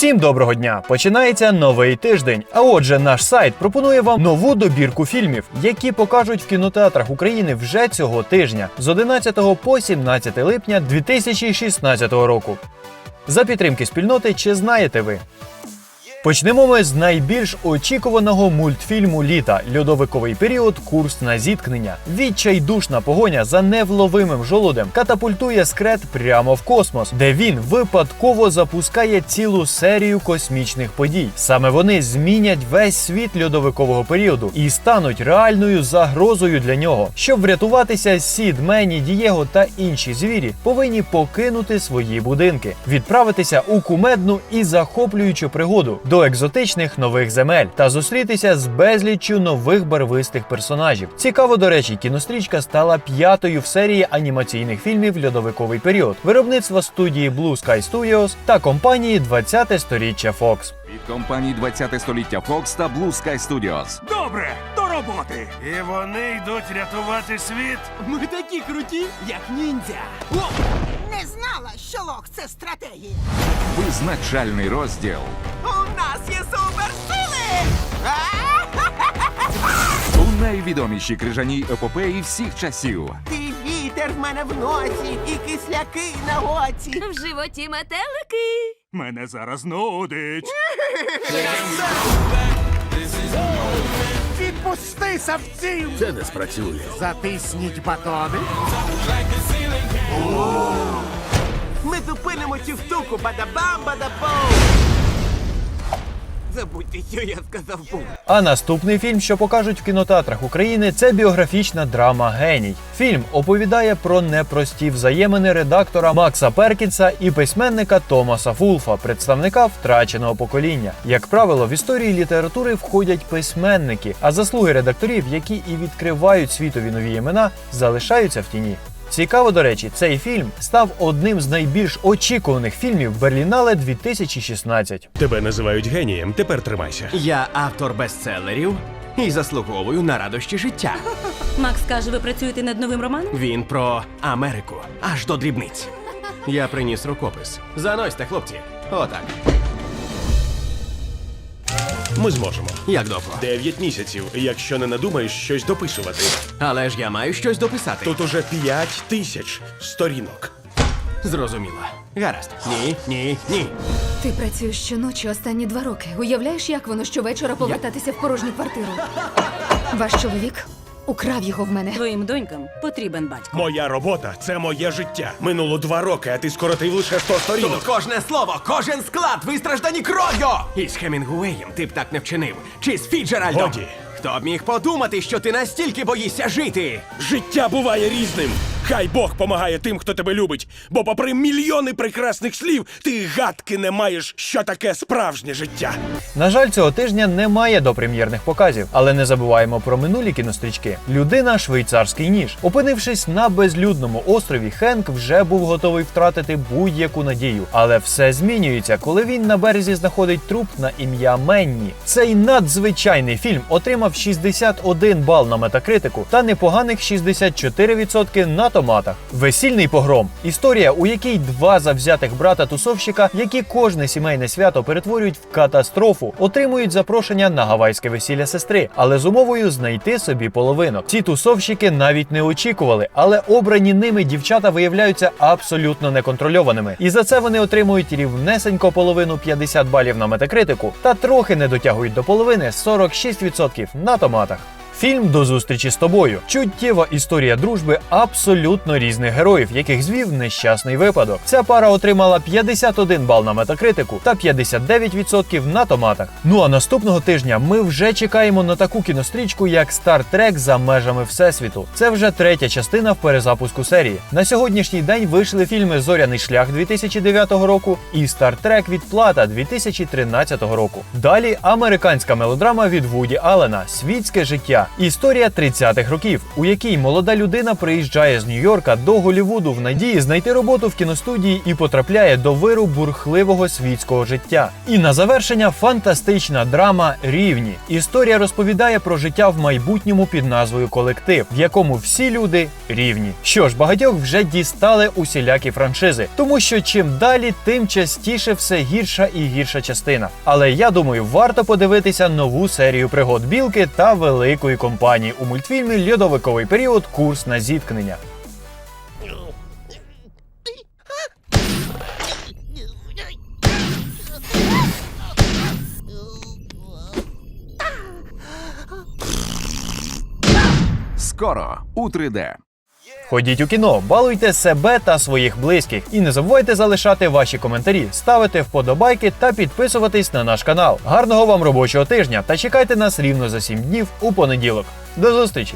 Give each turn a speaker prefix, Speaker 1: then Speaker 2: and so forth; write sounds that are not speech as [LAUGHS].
Speaker 1: Всім доброго дня! Починається новий тиждень. А отже, наш сайт пропонує вам нову добірку фільмів, які покажуть в кінотеатрах України вже цього тижня з 11 по 17 липня 2016 року. За підтримки спільноти, чи знаєте ви? Почнемо ми з найбільш очікуваного мультфільму літа льодовиковий період Курс на зіткнення. Відчайдушна погоня за невловимим жолудем катапультує скрет прямо в космос, де він випадково запускає цілу серію космічних подій. Саме вони змінять весь світ льодовикового періоду і стануть реальною загрозою для нього. Щоб врятуватися, Сід, Мені, Дієго та інші звірі повинні покинути свої будинки, відправитися у кумедну і захоплюючу пригоду до екзотичних нових земель та зустрітися з безліччю нових барвистих персонажів. Цікаво, до речі, кінострічка стала п'ятою в серії анімаційних фільмів Льодовиковий період виробництва студії Blue Sky Studios та компанії 20-те сторіччя Fox.
Speaker 2: Від компанії 20 століття Fox та Blue Sky Studios.
Speaker 3: Добре, до роботи.
Speaker 4: І вони йдуть рятувати світ.
Speaker 5: Ми такі круті, як ніндзя. О!
Speaker 6: Не знала, що лох це стратегія.
Speaker 2: Визначальний розділ.
Speaker 6: У нас є суперсили!
Speaker 2: У найвідомішій крижаній епопеї всіх часів.
Speaker 6: Ти вітер в мене в носі і кисляки на оці.
Speaker 7: В животі метелики.
Speaker 3: Мене зараз нудить.
Speaker 4: Відпусти савців!
Speaker 5: Це не спрацює.
Speaker 4: Затисніть батони.
Speaker 5: Ми зупинимо цю штуку, бадабам, бадабом. Забудьте, що я сказав був.
Speaker 1: А наступний фільм, що покажуть в кінотеатрах України, це біографічна драма Геній. Фільм оповідає про непрості взаємини редактора Макса Перкінса і письменника Томаса Фулфа, представника втраченого покоління. Як правило, в історії літератури входять письменники, а заслуги редакторів, які і відкривають світові нові імена, залишаються в тіні. Цікаво, до речі, цей фільм став одним з найбільш очікуваних фільмів Берлінале 2016.
Speaker 8: Тебе називають генієм, тепер тримайся.
Speaker 5: Я автор бестселерів і заслуговую на радощі життя. [LAUGHS]
Speaker 7: Макс каже, ви працюєте над новим романом?
Speaker 5: Він про Америку аж до дрібниць. Я приніс рукопис. Заносьте, хлопці. Отак.
Speaker 8: Ми зможемо.
Speaker 5: Як довго?
Speaker 8: Дев'ять місяців, якщо не надумаєш щось дописувати.
Speaker 5: Але ж я маю щось дописати.
Speaker 8: Тут уже п'ять тисяч сторінок.
Speaker 5: Зрозуміло. Гаразд. Ні, ні, ні.
Speaker 9: Ти працюєш щоночі останні два роки. Уявляєш, як воно щовечора повертатися в порожню квартиру? Ваш чоловік украв його в мене.
Speaker 7: Твоїм донькам потрібен батько.
Speaker 8: Моя робота це моє життя. Минуло два роки, а ти скоротив лише сто
Speaker 5: Тут кожне слово, кожен склад вистраждані кров'ю! І з Хемінгуеєм ти б так не вчинив. Чи з Фіджеральдом?
Speaker 8: Годі.
Speaker 5: Хто б міг подумати, що ти настільки боїшся жити?
Speaker 8: Життя буває різним. Хай Бог помагає тим, хто тебе любить. Бо, попри мільйони прекрасних слів, ти гадки не маєш, що таке справжнє життя.
Speaker 1: На жаль, цього тижня немає допрем'єрних показів, але не забуваємо про минулі кінострічки. Людина швейцарський ніж. Опинившись на безлюдному острові, Хенк вже був готовий втратити будь-яку надію. Але все змінюється, коли він на березі знаходить труп на ім'я Менні. Цей надзвичайний фільм отримав 61 бал на метакритику та непоганих 64% на томатах. Весільний погром історія, у якій два завзятих брата тусовщика, які кожне сімейне свято перетворюють в катастрофу, отримують запрошення на гавайське весілля сестри, але з умовою знайти собі половинок. Ці тусовщики навіть не очікували, але обрані ними дівчата виявляються абсолютно неконтрольованими. І за це вони отримують рівнесенько половину 50 балів на метакритику та трохи не дотягують до половини 46% на томатах. Фільм до зустрічі з тобою. Чуттєва історія дружби абсолютно різних героїв, яких звів нещасний випадок. Ця пара отримала 51 бал на метакритику та 59% на томатах. Ну а наступного тижня ми вже чекаємо на таку кінострічку, як Trek за межами всесвіту. Це вже третя частина в перезапуску серії. На сьогоднішній день вийшли фільми Зоряний шлях 2009 року і Trek Відплата 2013 року. Далі американська мелодрама від Вуді Аллена Світське життя Історія 30-х років, у якій молода людина приїжджає з Нью-Йорка до Голлівуду в надії знайти роботу в кіностудії і потрапляє до виру бурхливого світського життя. І на завершення фантастична драма Рівні. Історія розповідає про життя в майбутньому під назвою Колектив, в якому всі люди рівні. Що ж, багатьох вже дістали усілякі франшизи, тому що чим далі, тим частіше все гірша і гірша частина. Але я думаю, варто подивитися нову серію пригод білки та великої компанії у мультфільмі Льодовиковий період Курс на зіткнення.
Speaker 2: Скоро у 3D.
Speaker 1: Ходіть у кіно, балуйте себе та своїх близьких. І не забувайте залишати ваші коментарі, ставити вподобайки та підписуватись на наш канал. Гарного вам робочого тижня та чекайте нас рівно за 7 днів у понеділок. До зустрічі!